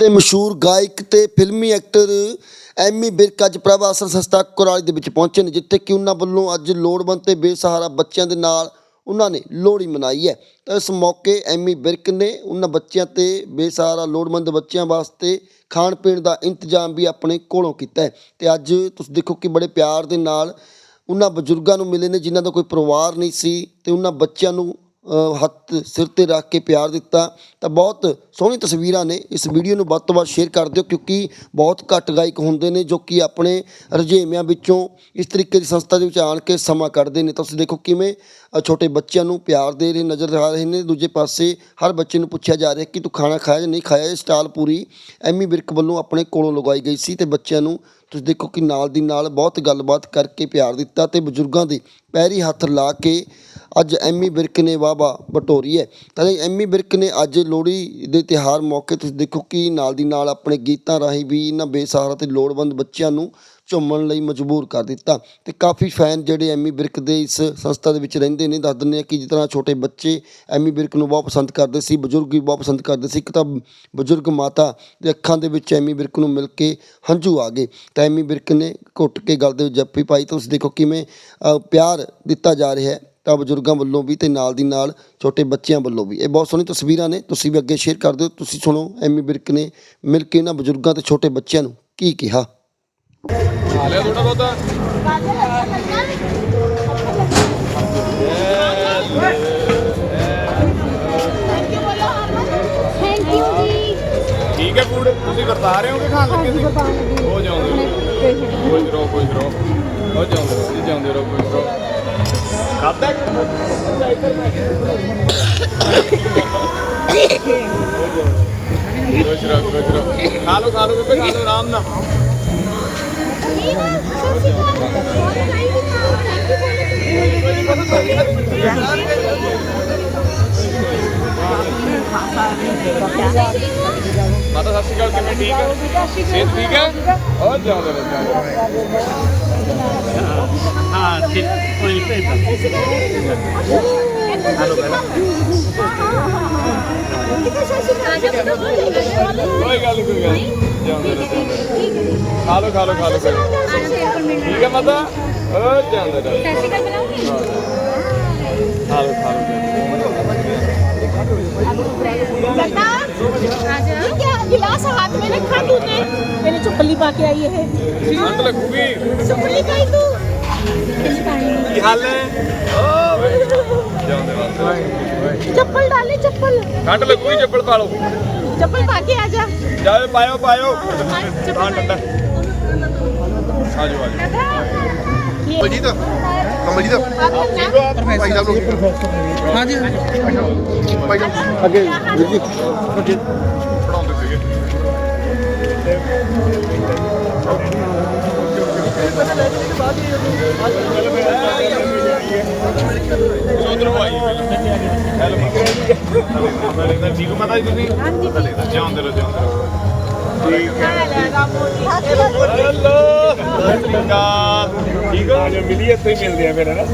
ਤੇ ਮਸ਼ਹੂਰ ਗਾਇਕ ਤੇ ਫਿਲਮੀ ਐਕਟਰ ਐਮੀ ਵਿਰਕ ਅੱਜ ਪ੍ਰਭ ਆਸਰ ਸੰਸਥਾ ਕੁਰਾਲੀ ਦੇ ਵਿੱਚ ਪਹੁੰਚੇ ਨੇ, ਜਿੱਥੇ ਕਿ ਉਹਨਾਂ ਵੱਲੋਂ ਅੱਜ ਲੋੜਵੰਦ ਤੇ ਬੇਸਹਾਰਾ ਬੱਚਿਆਂ ਦੇ ਨਾਲ ਉਹਨਾਂ ਨੇ ਲੋਹੜੀ ਮਨਾਈ ਹੈ। ਤਾਂ ਇਸ ਮੌਕੇ ਐਮੀ ਵਿਰਕ ਨੇ ਉਹਨਾਂ ਬੱਚਿਆਂ ਤੇ ਬੇਸਹਾਰਾ ਲੋੜਵੰਦ ਬੱਚਿਆਂ ਵਾਸਤੇ ਖਾਣ ਪੀਣ ਦਾ ਇੰਤਜ਼ਾਮ ਵੀ ਆਪਣੇ ਕੋਲੋਂ ਕੀਤਾ ਹੈ। ਤੇ ਅੱਜ ਤੁਸੀਂ ਦੇਖੋ ਕਿ ਬੜੇ ਪਿਆਰ ਦੇ ਨਾਲ ਉਹਨਾਂ ਬਜ਼ੁਰਗਾਂ ਨੂੰ ਮਿਲੇ ਨੇ, ਜਿਨ੍ਹਾਂ ਦਾ ਕੋਈ ਪਰਿਵਾਰ ਨਹੀਂ ਸੀ, ਤੇ ਉਹਨਾਂ ਬੱਚਿਆਂ ਨੂੰ ਹੱਥ, ਸਿਰ ਤੇ ਰੱਖ ਕੇ ਪਿਆਰ ਦਿੱਤਾ। ਤਾਂ ਬਹੁਤ ਸੋਹਣੀ ਤਸਵੀਰਾਂ ਨੇ। ਇਸ ਵੀਡੀਓ ਨੂੰ ਵੱਧ ਤੋਂ ਵੱਧ ਸ਼ੇਅਰ ਕਰ ਦਿਓ ਕਿਉਂਕਿ ਬਹੁਤ ਘੱਟ ਗਾਇਕ ਹੁੰਦੇ ਨੇ ਜੋ ਕਿ ਆਪਣੇ ਰੁਝੇਵਿਆਂ ਵਿੱਚੋਂ ਇਸ ਤਰੀਕੇ ਦੀ ਸੰਸਥਾ ਦੇ ਵਿੱਚ ਆਣ ਕੇ ਸਮਾਂ ਕੱਢਦੇ ਨੇ। ਤਾਂ ਤੁਸੀਂ ਦੇਖੋ ਕਿਵੇਂ ਛੋਟੇ ਬੱਚਿਆਂ ਨੂੰ ਪਿਆਰ ਦੇ ਰਹੇ, ਨਜ਼ਰ ਆ ਰਹੇ ਨੇ। ਦੂਜੇ ਪਾਸੇ ਹਰ ਬੱਚੇ ਨੂੰ ਪੁੱਛਿਆ ਜਾ ਰਿਹਾ ਕਿ ਤੂੰ ਖਾਣਾ ਖਾਇਆ ਜਾਂ ਨਹੀਂ ਖਾਇਆ? ਇਹ ਸਟਾਲ ਪੂਰੀ ਐਮੀ ਵਿਰਕ ਵੱਲੋਂ ਆਪਣੇ ਕੋਲੋਂ ਲਗਾਈ ਗਈ ਸੀ ਤੇ ਬੱਚਿਆਂ ਨੂੰ ਤੁਸੀਂ ਦੇਖੋ ਕਿ ਨਾਲ ਦੀ ਨਾਲ ਬਹੁਤ ਗੱਲਬਾਤ ਕਰਕੇ ਪਿਆਰ ਦਿੱਤਾ ਤੇ ਬਜ਼ੁਰਗਾਂ ਦੇ ਪੈਰੀ ਹੱਥ ਲਾ ਕੇ ਅੱਜ ਐਮੀ ਵਿਰਕ ਨੇ ਵਾਹਵਾ ਬਟੋਰੀ ਹੈ। ਤਾਂ ਐਮੀ ਵਿਰਕ ਨੇ ਅੱਜ ਲੋਹੜੀ ਦੇ ਤਿਹਾਰ ਮੌਕੇ ਤੁਸੀਂ ਦੇਖੋ ਕਿ ਨਾਲ ਦੀ ਨਾਲ ਆਪਣੇ ਗੀਤਾਂ ਰਾਹੀਂ ਵੀ ਇਹਨਾਂ ਬੇਸਹਾਰਾ ਤੇ ਲੋੜਵੰਦ ਬੱਚਿਆਂ ਨੂੰ ਝੁੰਮਣ ਲਈ ਮਜਬੂਰ ਕਰ ਦਿੱਤਾ। ਤੇ ਕਾਫੀ ਫੈਨ ਜਿਹੜੇ ਐਮੀ ਵਿਰਕ ਦੇ ਇਸ ਸੰਸਥਾ ਦੇ ਵਿੱਚ ਰਹਿੰਦੇ ਨੇ, ਦੱਸ ਦਿੰਦੇ ਆ ਕਿ ਜਿਸ ਤਰ੍ਹਾਂ ਛੋਟੇ ਬੱਚੇ ਐਮੀ ਵਿਰਕ ਨੂੰ ਬਹੁਤ ਪਸੰਦ ਕਰਦੇ ਸੀ, ਬਜ਼ੁਰਗ ਵੀ ਬਹੁਤ ਪਸੰਦ ਕਰਦੇ ਸੀ, ਇੱਕ ਤਾਂ ਬਜ਼ੁਰਗ ਮਾਤਾ ਦੇ ਅੱਖਾਂ ਦੇ ਵਿੱਚ ਐਮੀ ਵਿਰਕ ਨੂੰ ਮਿਲ ਕੇ ਹੰਝੂ ਆ ਗਏ। ਤਾਂ ਐਮੀ ਵਿਰਕ ਨੇ ਘੁੱਟ ਕੇ ਗੱਲ ਦੇ ਵਿੱਚ ਜੱਫੀ ਪਾਈ ਤਾਂ ਤੁਸੀਂ ਦੇਖੋ ਕਿਵੇਂ ਪਿਆਰ ਦਿੱਤਾ ਜਾ ਰਿਹਾ ਹੈ। ਤਾਂ ਬਜ਼ੁਰਗਾਂ ਵੱਲੋਂ ਵੀ ਤੇ ਨਾਲ ਦੀ ਨਾਲ ਛੋਟੇ ਬੱਚਿਆਂ ਵੱਲੋਂ ਵੀ। ਇਹ ਬਹੁਤ ਸੋਹਣੀ ਤਸਵੀਰਾਂ ਨੇ ਤੁਸੀਂ ਵੀ ਅੱਗੇ ਸ਼ੇਅਰ ਕਰ ਦਿਓ। ਤੁਸੀਂ ਸੁਣੋ ਐਮੀ ਵਿਰਕ ਨੇ ਮਿਲ ਕੇ ਇਹਨਾਂ ਬਜ਼ੁਰਗਾਂ ਤੇ ਛੋਟੇ ਬੱਚਿਆਂ ਨੂੰ ਕੀ ਕਿਹਾ। ਲਿਆ ਥੋੜਾ ਬਹੁਤਾ ਥੈਂਕ ਯੂ ਜੀ। ਠੀਕ ਹੈ ਫੂਡ ਤੁਸੀਂ ਵਰਤਾ ਰਹੇ ਹੋ ਕਿ ਖਾਣ ਲੱਗੇ ਸੀ ਹੋ। ਜਾਉਂਦੇ ਰਹੋ ਕੋਈ ਰੋ ਕੋਈ ਰੋ ਹੋ ਜਾਉਂਦੇ ਜੀ ਜਾਉਂਦੇ ਕੋਈ ਰੋ ਕੁਛ ਰੋ ਖਾ ਲਓ ਖਾ ਲਓ ਬੇਬੇ ਖਾ ਲਓ ਆਰਾਮ ਨਾਲ ਮਾਤਾ, ਸਤਿ ਸ਼੍ਰੀ ਅਕਾਲ, ਕਿਵੇਂ ਠੀਕ ਹੈ ਸਿਹਤ ਠੀਕ ਹੈ ਹੋ ਜਾਓ ਰਹੋ चुपली पा के आई है चुपली का ही तू ਕੀ ਹਾਲ ਹੈ ਓ ਜਾਉਂਦੇ ਵਾਸਤੇ चप्पल डाले चप्पल ਠੰਡ ਲੱਗੂਗੀ ਚੱਪਲ ਪਾ ਲਓ चप्पल पा के आजा ਜਾਓ ਪਾਇਓ ਪਾਇਓ ਹਾਂ चप्पल ਠੰਡਾ ਆਜੋ ਆਜੋ ਕਮਲਜੀਤ ਕਮਲਜੀਤ आप करना ਭਾਈ ਸਾਹਿਬ ਨੂੰ ਹਾਂਜੀ ਭਾਈ ਸਾਹਿਬ ਅੱਗੇ ਵੀਰ ਜੀ ਪੜਾਉਂਦੇ ਸੀਗੇ ਉਧਰੋਂ ਆਈ ਹੈਲੋ ਮਾਤਾ ਠੀਕ ਹੋ ਮਾਤਾ ਜੀ ਤੁਸੀਂ? ਹਾਂਜੀ ਜਾਉਂਦੇ ਰਹੋ ਜਾਉਂਦੇ ਰਹੋ। ਠੀਕ ਹੈ। ਹੈਲੋ ਠੀਕ ਹੋ? ਜੋ ਮਿਲੀ ਇੱਥੇ ਹੀ ਮਿਲਦੇ ਆ ਫਿਰ ਹੈ ਨਾ